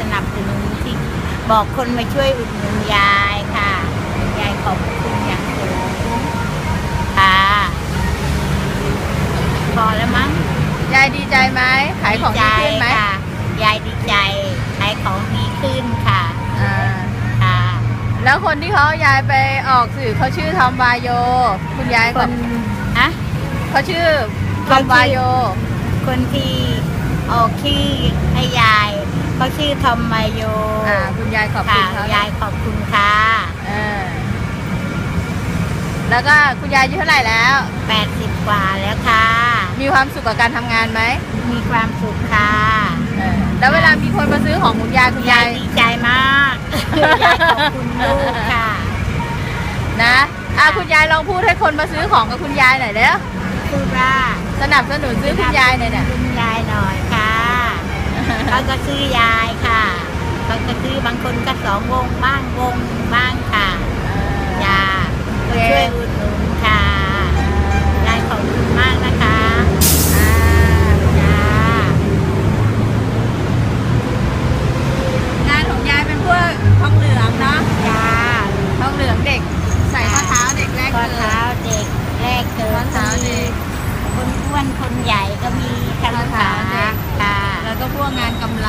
สนับสนุนที่บอกคนมาช่วยอุดหนุนยายค่ะ ยายขอบคุณอย่างสูงค่ะพอแล้วมั้งยายดีใจไหมขายของดีขึ้นไหมใจค่ะ ยายดีใจขายของดีขึ้นค่ะอ่าค่ะ แล้วคนที่เขาเอายายไปออกสื่อเขาชื่อทอมวายโย คุณยายคกับนฮะ เขาชื่อทเขาอมชื่อวายโย คนที่ออกชื่อให้ยาย เขาชื่อทอมมาโยอ่าคุณยายขอบคุค่ะณเขายายขอบคุณค่ะเออแล้วก็คุณยายอายุเท่าไหร่แล้ว 80 กว่าแล้วค่ะ มีความสุขกับการทำงานไหมมีความสุขค่ะเออแล้วเวลามีคนมาซื้อของคุณยายคุณายยายยดีใจมากยายขอบคุณลูกค่ะ นะอะคุณยายลองพูดให้คนมาซื้อของกับคุณยายหน่อยเด้อพูดว่าสนับสนุนซื้อคุณยายหน่อยเนี่ยคุณยายหน่อยค่ะ เขาก็ซื้อยายค่ะเขาก็ซื้อบางคนก็สองวงบ้างวงบ้างค่ะยาก็ช่วยอุดหนุนค่ะยายขอบคุณมากนะคะอ่าจ้างานของยายเป็นพวกทองเหลืองเนาะจ้าทองเหลืองเด็ก ใส่ข้อเท้าเด็กแรกข้อเกิเท้าดเด็กแรกเกิดข้อเท้าเด็กคนอ้วนคนใหญ่ พวกงานกำไรน